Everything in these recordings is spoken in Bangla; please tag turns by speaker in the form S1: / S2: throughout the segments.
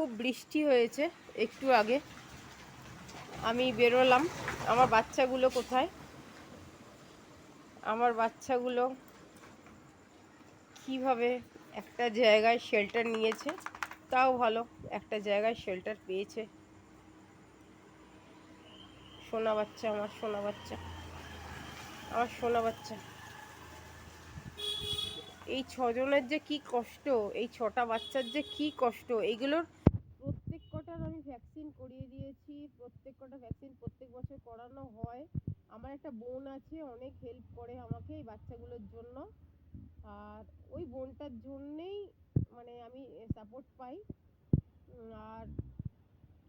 S1: খুব বৃষ্টি হয়েছে একটু আগে। আমি বেরোলাম। আমার বাচ্চাগুলো কোথায়? আমার বাচ্চাগুলো কীভাবে একটা জায়গায় শেল্টার নিয়েছে? তাও ভালো, একটা জায়গায় শেল্টার পেয়েছে। সোনা বাচ্চা, আমার সোনা বাচ্চা। আমার সোনা বাচ্চা। এই ছজনের যে কি কষ্ট, এই ছটা বাচ্চার যে কি কষ্ট এইগুলোর ভ্যাকসিন করিয়ে দিয়েছি, প্রত্যেক কটা ভ্যাকসিন প্রত্যেক বছর করানো হয়। আমার একটা বোন আছে, অনেক হেল্প করে আমাকে এই বাচ্চাগুলোর জন্য। আর ওই বোনটার জন্যেই মানে আমি সাপোর্ট পাই। আর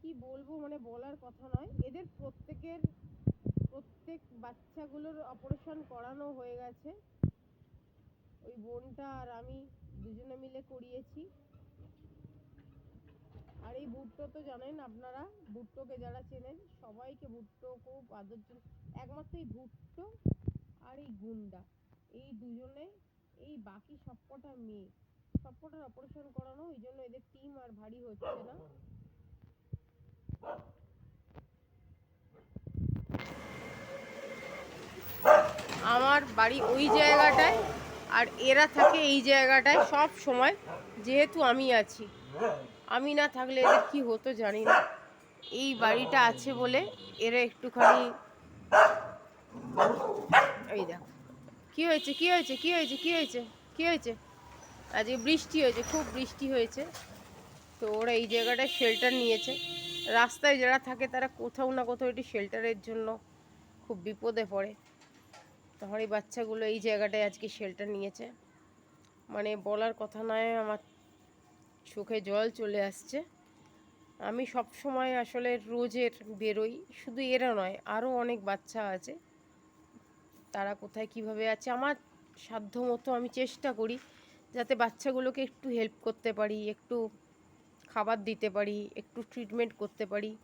S1: কি বলব মানে বলার কথা নয়। এদের প্রত্যেকের, প্রত্যেক বাচ্চাগুলোর অপারেশন করানো হয়ে গেছে। ওই বোনটা আর আমি দুজনে মিলে করিয়েছি। আর এই ভুট্টো তো জানেন আপনারা, ভুট্টোকে যারা চেনেন, সবাইকে ভুট্টো খুব আদর একমাত্র এই ভুট্টো আর এই গুন্ডা, এই দুজনে, এই বাকি সবকটা মেয়ে সবকটার অপারেশন করানো, ওই জন্য এদের টিম আর ভারী হচ্ছে না। আমার বাড়ি ওই জায়গাটায়, আর এরা থাকে এই জায়গাটায় সব সময়, যেহেতু আমি আছি। আমি না থাকলে এদের কি হতো জানি না। এই বাড়িটা আছে বলে এরা একটুখানি এই দেখো। কি হয়েছে কি হয়েছে কি হয়েছে কি হয়েছে কি হয়েছে? আজকে বৃষ্টি হয়েছে, খুব বৃষ্টি হয়েছে। তো ওরা এই জায়গাটায় শেল্টার নিয়েছে। রাস্তায় যারা থাকে তারা কোথাও না কোথাও একটি শেল্টারের জন্য খুব বিপদে পড়ে। তখন এই বাচ্চাগুলো এই জায়গাটায় আজকে শেল্টার নিয়েছে। মানে বলার কথা নয়, আমার চোখে জল চলে আসছে। আমি সব সময় আসলে রোজের বেরোই। শুধু এরা নয় আরও অনেক বাচ্চা আছে। তারা কোথায় কীভাবে আছে, আমার সাধ্য মতো আমি চেষ্টা করি যাতে বাচ্চাগুলোকে একটু হেল্প করতে পারি, একটু খাবার দিতে পারি, একটু ট্রিটমেন্ট করতে পারি।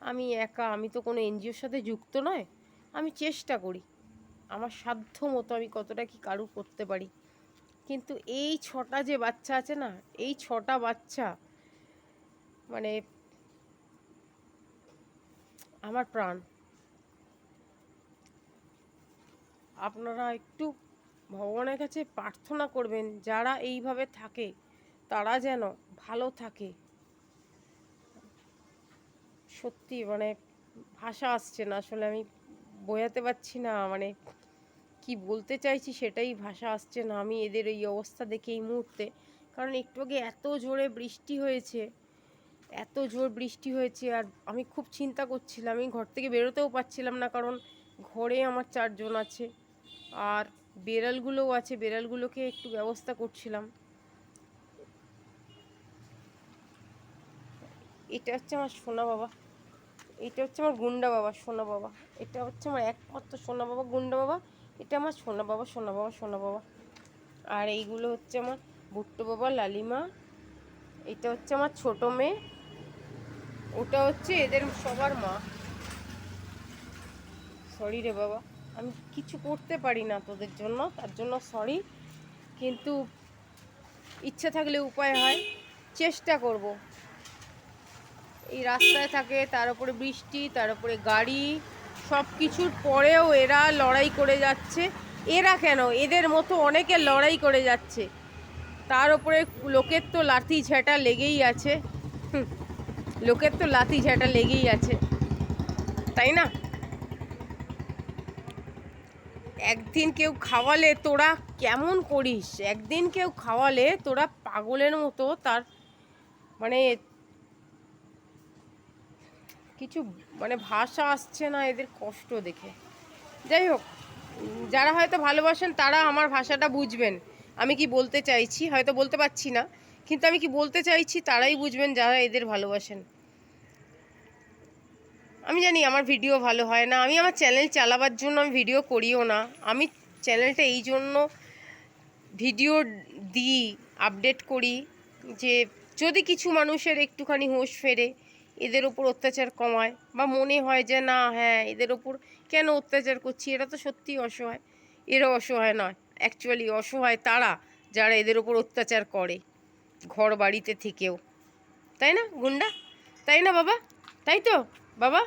S1: আমি একা, আমি তো কোনো এনজিওর সাথে যুক্ত নয়। আমি চেষ্টা করি। আমার সাধ্য মতো আমি কতটা কি কারু করতে পারি। কিন্তু এই ছটা যে বাচ্চা আছে না, এই ছটা বাচ্চা মানে আমার প্রাণ। আপনারা একটু ভগবানের কাছে প্রার্থনা করবেন, যারা এইভাবে থাকে, তারা যেন ভালো থাকে। সত্যি মানে ভাষা আসছে না, আসলে আমি বোঝাতে পারছি না মানে কি বলতে চাইছি সেটাই ভাষা আসছে না। আমি এদের এই অবস্থা দেখে এই মুহূর্তে, কারণ একটু আগে এত জোরে বৃষ্টি হয়েছে, এত জোর বৃষ্টি হয়েছে আর আমি খুব চিন্তা করছিলাম। আমি ঘর থেকে বেরোতেও পারছিলাম না, কারণ ঘরে আমার চারজন আছে আর বেড়ালগুলোও আছে। বেড়ালগুলোকে একটু ব্যবস্থা করছিলাম। এটা হচ্ছে আমার সোনা বাবা। এটা হচ্ছে আমার গুন্ডা বাবা, সোনা বাবা। এটা হচ্ছে আমার একমাত্র সোনা বাবা, গুন্ডা বাবা। এটা আমার সোনা বাবা সোনা বাবা সোনা বাবা। আর এইগুলো হচ্ছে আমার ভুট্টো বাবা, লালিমা। এটা হচ্ছে আমার ছোট মেয়ে। ওটা হচ্ছে এদের সবার মা। সরি রে বাবা, আমি কিছু করতে পারি না তোদের জন্য, তার জন্য সরি কিন্তু ইচ্ছা থাকলে উপায় হয়, চেষ্টা করব। এই রাস্তায় থাকে, তার উপরে বৃষ্টি, তার উপরে গাড়ি সব কিছুর পরেও এরা লড়াই করে যাচ্ছে। এরা কেন? এদের মতো অনেকে লড়াই করে যাচ্ছে। তার উপরে লোকের তো লাথি ঝেঁটা লেগেই আছে। লোকের তো লাথি ঝেঁটা লেগেই আছে। তাই না? একদিন কেউ খাওয়ালে তোরা কেমন করিস? একদিন কেউ খাওয়ালে তোরা পাগলের মতো তার মানে কিছু মানে ভাষা আসছে না, এদের কষ্ট দেখে। যাই হোক, যারা হয়তো ভালোবাসেন তারা আমার ভাষাটা বুঝবেন। আমি কি বলতে চাইছি? হয়তো বলতে পারছি না, কিন্তু আমি কি বলতে চাইছি তারাই বুঝবেন যারা এদের ভালোবাসেন। আমি জানি আমার ভিডিও ভালো হয় না, আমি আমার চ্যানেল চালাবার জন্য আমি ভিডিও করিও না। আমি চ্যানেলটা এই জন্য ভিডিও দিই, আপডেট করি যে যদি কিছু মানুষের একটুখানি হোশ ফেরে এদের ওপর অত্যাচার কমায় বা মনে হয় যে, না হ্যাঁ এদের ওপর কেন অত্যাচার করছি? এরা তো সত্যিই অসহায়। এরা অসহায় নয়। অ্যাকচুয়ালি অসহায় তারা যারা এদের ওপর অত্যাচার করে ঘর বাড়িতে থেকেও। তাই না, গুন্ডা? তাই না, বাবা? তাই তো, বাবা?